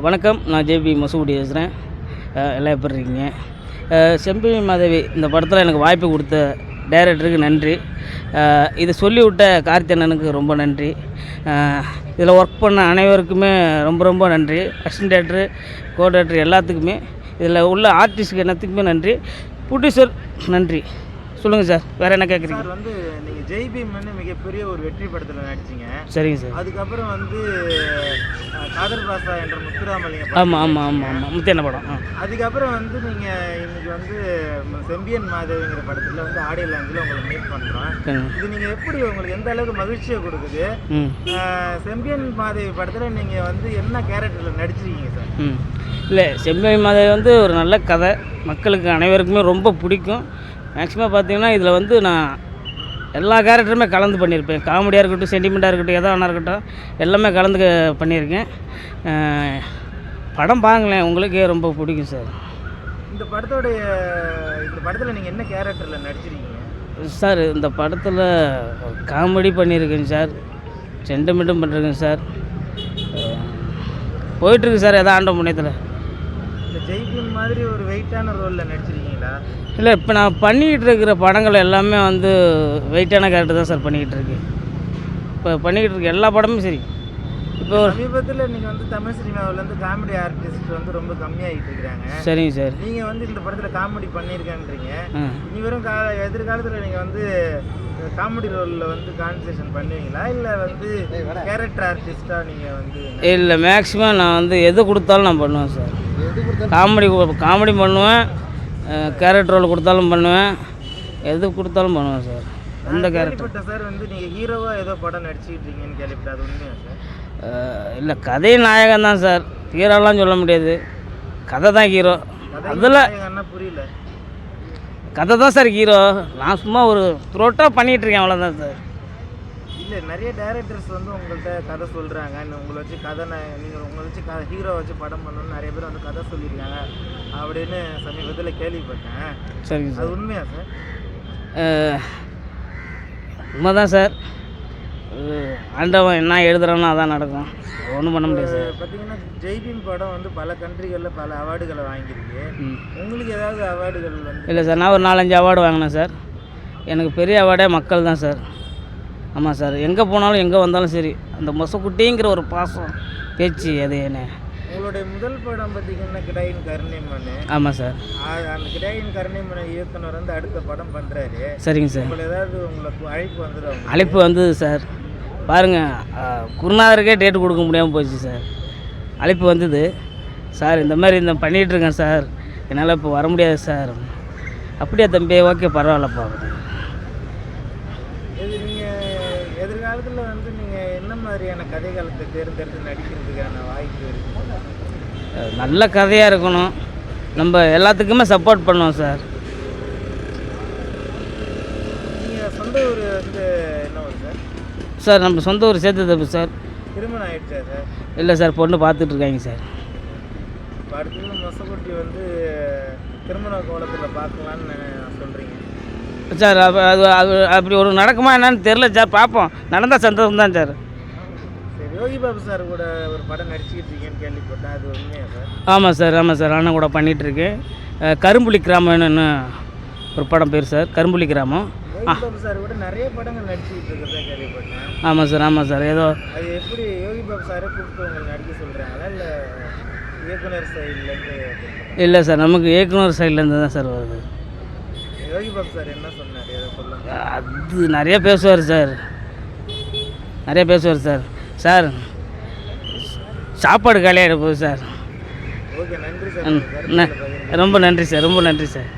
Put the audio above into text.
வணக்கம். நான் ஜேபி மசூடி பேசுகிறேன் எல்லாம் எப்படி இருக்கீங்க? அஹ், மாதவி இந்த படத்தில் எனக்கு வாய்ப்பு கொடுத்த டைரக்டருக்கு நன்றி. இதை சொல்லிவிட்ட கார்த்தியண்ணனுக்கு ரொம்ப நன்றி. இதில் ஒர்க் பண்ண அனைவருக்குமே ரொம்ப ரொம்ப நன்றி. அசிஸ்டன்ட் டேரக்டரு கோ டேரக்டர் எல்லாத்துக்குமே இதில் உள்ள ஆர்டிஸ்ட்டுக்கு எல்லாத்துக்குமே நன்றி. ப்ரொடியூசர் நன்றி. சொல்லுங்கள் சார். வேறு என்ன கேட்குறீங்க சார் வந்து நீங்கள் ஜெய் பீம்னு மிகப்பெரிய ஒரு வெற்றி படத்தில் நடிச்சீங்க. சரிங்க சார். அதுக்கப்புறம் வந்து காதர் பாசா என்ற முத்துராமலிங்க ஆமாம் ஆமாம் ஆமாம் ஆமாம் முத்தியான படம்? அதுக்கப்புறம் வந்து நீங்கள் இன்னைக்கு வந்து செம்பியன் மாதவிங்கிற படத்தில் வந்து ஆடியோ லாஞ்சில் உங்களை மீட் பண்ணுறோம். இது நீங்கள் எப்படி உங்களுக்கு எந்த அளவுக்கு மகிழ்ச்சியை கொடுக்குது? செம்பியன் மாதவி படத்தில் நீங்கள் வந்து என்ன கேரக்டரில் நடிச்சிருக்கீங்க சார்? இல்லை செம்பை மாதவி வந்து ஒரு நல்ல கதை. மக்களுக்கு அனைவருக்குமே ரொம்ப பிடிக்கும். மேக்ஸிமம் பார்த்தீங்கன்னா இதில் வந்து நான் எல்லா கேரக்டருமே கலந்து பண்ணியிருப்பேன். காமெடியாக இருக்கட்டும் சென்டிமெண்ட்டாக இருக்கட்டும் எதாக இருக்கட்டும் எல்லாமே கலந்து பண்ணியிருக்கேன். படம் பாருங்களேன். உங்களுக்கே ரொம்ப பிடிக்கும் சார். இந்த படத்தோடைய இந்த படத்தில் நீங்கள் என்ன கேரக்டரில் நடிச்சிருக்கீங்க? சார் இந்த படத்தில் காமெடி பண்ணியிருக்கேன் சார். சென்டிமெண்ட்டும் பண்ணியிருக்கேன் சார். போயிட்டுருக்கு சார் எதா ஆண்ட முனையத்தில் இந்த மாதிரி ஒரு வெயிட்டான ரோலில் நடிச்சிருக்கீங்களா? இல்லை இப்போ நான் பண்ணிக்கிட்டு இருக்கிற படங்கள் எல்லாமே வந்து வெயிட்டான கேரக்டர் தான் சார் பண்ணிக்கிட்டு இருக்கு இப்போ பண்ணிக்கிட்டு இருக்க எல்லா படமும் சரி. இப்போ ஒரு சமீபத்தில் நீங்கள் வந்து தமிழ் சினிமாவில் வந்து காமெடி ஆர்டிஸ்ட் வந்து ரொம்ப கம்மியாகிட்டு இருக்கிறாங்க. சரிங்க சார் நீங்கள் வந்து இந்த படத்தில் காமெடி பண்ணியிருக்கேன்றீங்க இனி வரும் கா எதிர்காலத்தில் நீங்கள் வந்து காமெடி ரோலில் வந்து கான்சன்ட்ரேஷன் பண்ணுவீங்களா? இல்லை வந்து கேரக்டர் ஆர்டிஸ்ட்டாக நீங்கள் வந்து இல்லை மேக்ஸிமம் நான் வந்து எது கொடுத்தாலும் நான் பண்ணுவேன் சார் காமெடி காமெடி பண்ணுவேன். கேரக்டர் ரோல் கொடுத்தாலும் பண்ணுவேன். எது கொடுத்தாலும் பண்ணுவேன் சார். எந்த கேரக்டர் சார் வந்து நீங்கள் ஹீரோவாக ஏதோ படம் நடிச்சிட்டு இருக்கீங்கன்னு கேள்விப்பட்ட அது உண்மையா சார்? இல்லை கதை நாயகன் தான் சார். ஹீரோலாம் சொல்ல முடியாது. கதை தான் ஹீரோ அதில் என்ன புரியல. கதை தான் சார் ஹீரோ நான் சும்மா ஒரு த்ரோட்டாக பண்ணிகிட்டு இருக்கேன் அவ்வளோதான் சார். இல்லை நிறைய டேரக்டர்ஸ் வந்து உங்கள்கிட்ட கதை சொல்கிறாங்க உங்களை வச்சு கதை நீங்கள் உங்களை வச்சு க ஹீரோ வச்சு படம் பண்ணணும்னு நிறைய பேர் வந்து கதை சொல்லியிருக்காங்க. அப்படின்னு சமீபத்தில் கேள்விப்பட்டேன். சரிங்க அது சார் உண்மையா சார்? உண்மைதான் சார். ஆண்டவன் என்ன எழுதுறானோ அதான் நடக்கும். ஒன்றும் பண்ண முடியாது சார். பார்த்தீங்கன்னா ஜெய்பீம் படம் வந்து பல கண்ட்ரிகளில் பல அவார்டுகளை வாங்கியிருக்கு. உங்களுக்கு ஏதாவது அவார்டுகள் வந்து இல்லை சார் நான் ஒரு நாலஞ்சு அவார்டு வாங்கினேன் சார். எனக்கு பெரிய அவார்டே மக்கள் தான் சார். ஆமாம் சார். எங்கே போனாலும் எங்கே வந்தாலும் சரி அந்த மொசக்குட்டிங்கிற ஒரு பாசம் பேச்சு அது என்ன? உங்களுடைய முதல் படம் பார்த்தீங்கன்னா கிடாயின் கருணைமன். ஆமாம் சார். அந்த கிடாயின் கருணைமனை இயக்குனர் வந்து அடுத்த படம் பண்ணுறாரு சரிங்க சார். உங்களை ஏதாவது உங்களுக்கு அழைப்பு வந்துடும் அழைப்பு வந்தது சார். பாருங்கள் குருநாதருக்கே டேட்டு கொடுக்க முடியாமல் போச்சு சார். அழைப்பு வந்தது. சார் இந்த மாதிரி இந்த பண்ணிகிட்டு இருக்கேன் சார். என்னால் இப்போ வர முடியாது சார். அப்படியா தம்பி ஓகே பரவாயில்லப்பா. எதிர்காலத்தில் வந்து நீங்கள் என்ன மாதிரியான கதைகளத்தை தேர்ந்தெடுத்து நடிக்கிறதுக்கான வாய்ப்பு இருக்கு அஹ், நல்ல கதையாக இருக்கணும். நம்ம எல்லாத்துக்குமே சப்போர்ட் பண்ணுவோம் சார் நீங்கள் சொந்த ஊர் வந்து என்ன ஊர் சார் சார் நம்ம சொந்த ஊர் சேர்த்து தப்பு சார் திருமணம் ஆயிடுச்சா சார் இல்லை சார் பொண்ணு பார்த்துட்டு இருக்காங்க சார் அடுத்தது மொசக்குட்டி வந்து திருமண கோலத்தில் பார்க்கலான்னு சொல்கிறீங்க சார் அது அது அப்படி ஒரு நடக்குமா என்னன்னு தெரில சார் பார்ப்போம் நடந்தால் சந்தோஷம் தான் சார். சரி யோகி பாபு சார் கூட ஒரு படம் நடிச்சுக்கிட்டு இருக்கீங்கன்னு கேள்விப்பட்டேன் அது உண்மையா சார்? ஆமாம் சார் ஆமாம் சார் அண்ணன் கூட பண்ணிகிட்ருக்கேன் கரும்புலி கிராமம்னு ஒரு படம் பேர் சார் கரும்புலி கிராமம். யோகி சார் கூட நிறைய படங்கள் நடிச்சுக்கிட்டு இருக்கிறதா கேள்விப்பட்டேன். ஆமாம் சார் ஆமாம் சார் ஏதோ அது எப்படி யோகி பாபு சாரை கூப்பிட்டு உங்களுக்கு நடிக்க சொல்கிறாங்களா இல்லை இயக்குனர் சைட்லேருந்து இல்லை சார் நமக்கு இயக்குனர் சைட்லேருந்து தான் சார் வருது யோகி பாபு சார் என்ன சொன்னார் எதை சொல்லுங்க அது நிறைய பேசுவார் சார். நிறைய பேசுவார் சார். சார் சாப்பாடு காலியாகிட போகுது சார். ரொம்ப நன்றி சார் ரொம்ப நன்றி சார்.